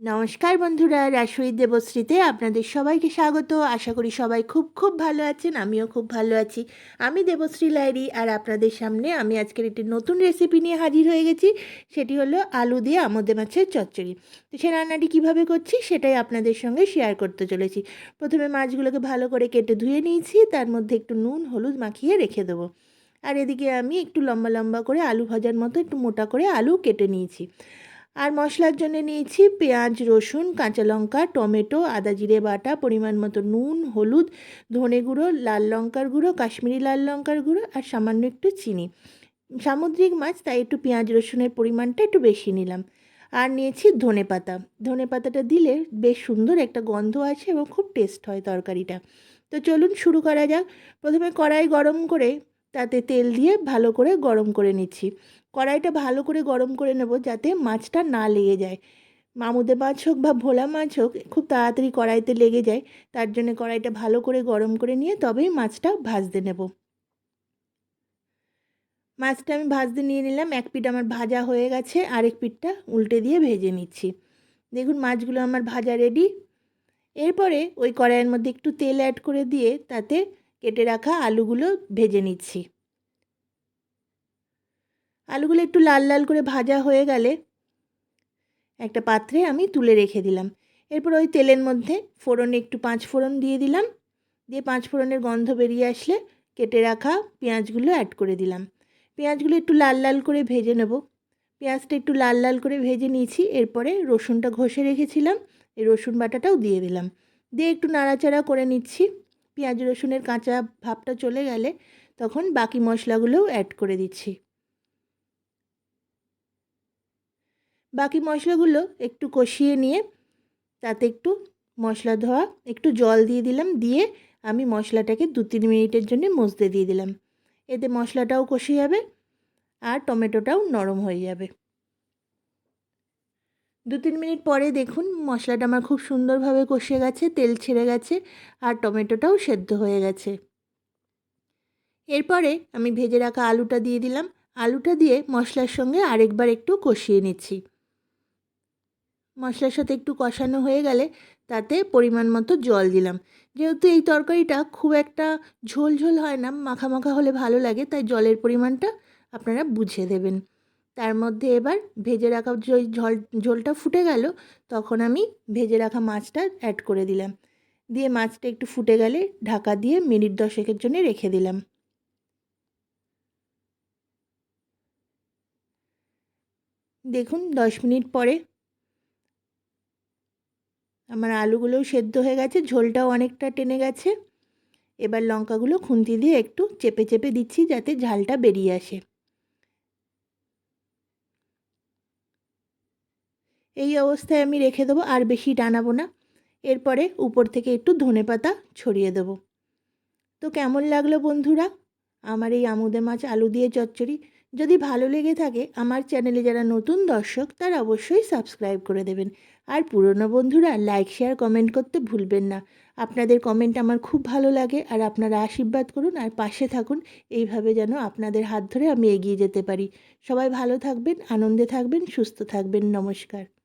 নমস্কার বন্ধুরা রাসুই দেবশ্রীতে আপনাদের সবাইকে স্বাগত। আশা করি সবাই খুব খুব ভালো আছেন, আমিও খুব ভালো আছি। আমি দেবশ্রী লাইরি আর আপনাদের সামনে আমি আজকের একটি নতুন রেসিপি নিয়ে হাজির হয়ে গেছি। সেটি হলো আলু দিয়ে আমোদে মাছের চচ্চড়ি। তো সে রান্নাটি কীভাবে করছি সেটাই আপনাদের সঙ্গে শেয়ার করতে চলেছি। প্রথমে মাছগুলোকে ভালো করে কেটে ধুয়ে নিয়েছি, তার মধ্যে একটু নুন, হলুদ মাখিয়ে রেখে দেবো। আর এদিকে আমি একটু লম্বা লম্বা করে আলু ভাজার মতো একটু মোটা করে আলু কেটে নিয়েছি। আর মশলার জন্য নিয়েছি পেঁয়াজ, রসুন, কাঁচা লঙ্কা, টমেটো, আদা জিরে বাটা, পরিমাণ মতো নুন, হলুদ, ধনে গুঁড়ো, লাল লঙ্কার গুঁড়ো, কাশ্মীরি লাল লঙ্কার গুঁড়ো আর সামান্য একটু চিনি। সামুদ্রিক মাছ, তাই একটু পেঁয়াজ, রসুনের পরিমাণটা একটু বেশি নিলাম। আর নিয়েছি ধনে পাতা। ধনে পাতাটা দিলে বেশ সুন্দর একটা গন্ধ আছে এবং খুব টেস্ট হয় তরকারিটা। তো চলুন শুরু করা যাক। প্রথমে কড়াই গরম করে তাতে তেল দিয়ে ভালো করে গরম করে নিচ্ছি। কড়াইটা ভালো করে গরম করে নেব যাতে মাছটা না লেগে যায়। মামুদে মাছ হোক বা ভোলা মাছ হোক, খুব তাড়াতাড়ি কড়াইতে লেগে যায়। তার জন্য কড়াইটা ভালো করে গরম করে নিয়ে তবেই মাছটা ভাজতে নেব। মাছটা আমি ভাজতে নিয়ে নিলাম। এক পিঠ আমার ভাজা হয়ে গেছে, আরেক পিঠটা উল্টে দিয়ে ভেজে নিচ্ছি। দেখুন মাছগুলো আমার ভাজা রেডি এরপরে ওই কড়াইয়ের মধ্যে একটু তেল অ্যাড করে দিয়ে তাতে কেটে রাখা আলুগুলো ভেজে নিচ্ছি। আলুগুলো একটু লাল লাল করে ভাজা হয়ে গেলে একটা পাত্রে আমি তুলে রেখে দিলাম। এরপর ওই তেলের মধ্যে ফোড়নে একটু পাঁচ ফোড়ন দিয়ে দিলাম। দিয়ে পাঁচ ফোড়নের গন্ধ বেরিয়ে আসলে কেটে রাখা পেঁয়াজগুলো অ্যাড করে দিলাম। পেঁয়াজগুলো একটু লাল লাল করে ভেজে নেব। পেঁয়াজটা একটু লাল লাল করে ভেজে নিয়েছি। এরপরে রসুনটা ঘষে রেখেছিলাম। এই রসুন বাটাটাও দিয়ে দিলাম। দিয়ে একটু নাড়াচাড়া করে নিচ্ছি। পেঁয়াজ, রসুনের কাঁচা ভাবটা চলে গেলে তখন বাকি মশলাগুলোও অ্যাড করে দিচ্ছি। বাকি মশলাগুলো একটু কষিয়ে নিয়ে তাতে একটু মশলা ধোয়া, একটু জল দিয়ে দিলাম, দিয়ে আমি মশলাটাকে দু তিন মিনিটের জন্য মজতে দিয়ে দিলাম। এতে মশলাটাও কষে যাবে আর টমেটোটাও নরম হয়ে যাবে। দু তিন মিনিট পরে দেখুন, মশলাটা আমার খুব সুন্দরভাবে কষে গেছে, তেল ছেড়ে গেছে, আর টমেটোটাও সেদ্ধ হয়ে গেছে। এরপরে আমি ভেজে রাখা আলুটা দিয়ে দিলাম। আলুটা দিয়ে মশলার সঙ্গে আরেকবার একটু কষিয়ে নিচ্ছি। মশলার সাথে একটু কষানো হয়ে গেলে তাতে পরিমাণ মতো জল দিলাম। যেহেতু এই তরকারিটা খুব একটা ঝোল ঝোল হয় না, মাখা মাখা হলে ভালো লাগে, তাই জলের পরিমাণটা আপনারা বুঝে দেবেন। তার মধ্যে এবার ভেজে রাখা ওই ঝোল, ঝোলটা ফুটে গেল, তখন আমি ভেজে রাখা মাছটা অ্যাড করে দিলাম। দিয়ে মাছটা একটু ফুটে গেলে ঢাকা দিয়ে মিনিট দশেকের জন্য রেখে দিলাম। দেখুন, দশ মিনিট পরে আমার আলুগুলোও সেদ্ধ হয়ে গেছে, ঝোলটাও অনেকটা টেনে গেছে। এবার লঙ্কাগুলো খুন্তি দিয়ে একটু চেপে চেপে দিচ্ছি যাতে ঝালটা বেরিয়ে আসে। এই অবস্থায় আমি রেখে দেবো, আর বেশি টানাবো না। এরপরে উপর থেকে একটু ধনে পাতা ছড়িয়ে দেবো। তো কেমন লাগল বন্ধুরা? আমার এই আমুদে মাছ আলু দিয়ে চচ্চড়ি। যদি ভালো লেগে থাকে, আমার চ্যানেলে যারা নতুন দর্শক, তারা অবশ্যই সাবস্ক্রাইব করে দেবেন। আর পুরনো বন্ধুরা, লাইক, শেয়ার, কমেন্ট করতে ভুলবেন না। আপনাদের কমেন্ট আমার খুব ভালো লাগে, আর আপনারা আশীর্বাদ করুন, আর পাশে থাকুন। এইভাবে যেন আপনাদের হাত ধরে আমি এগিয়ে যেতে পারি। সবাই ভালো থাকবেন, আনন্দে থাকবেন, সুস্থ থাকবেন। নমস্কার।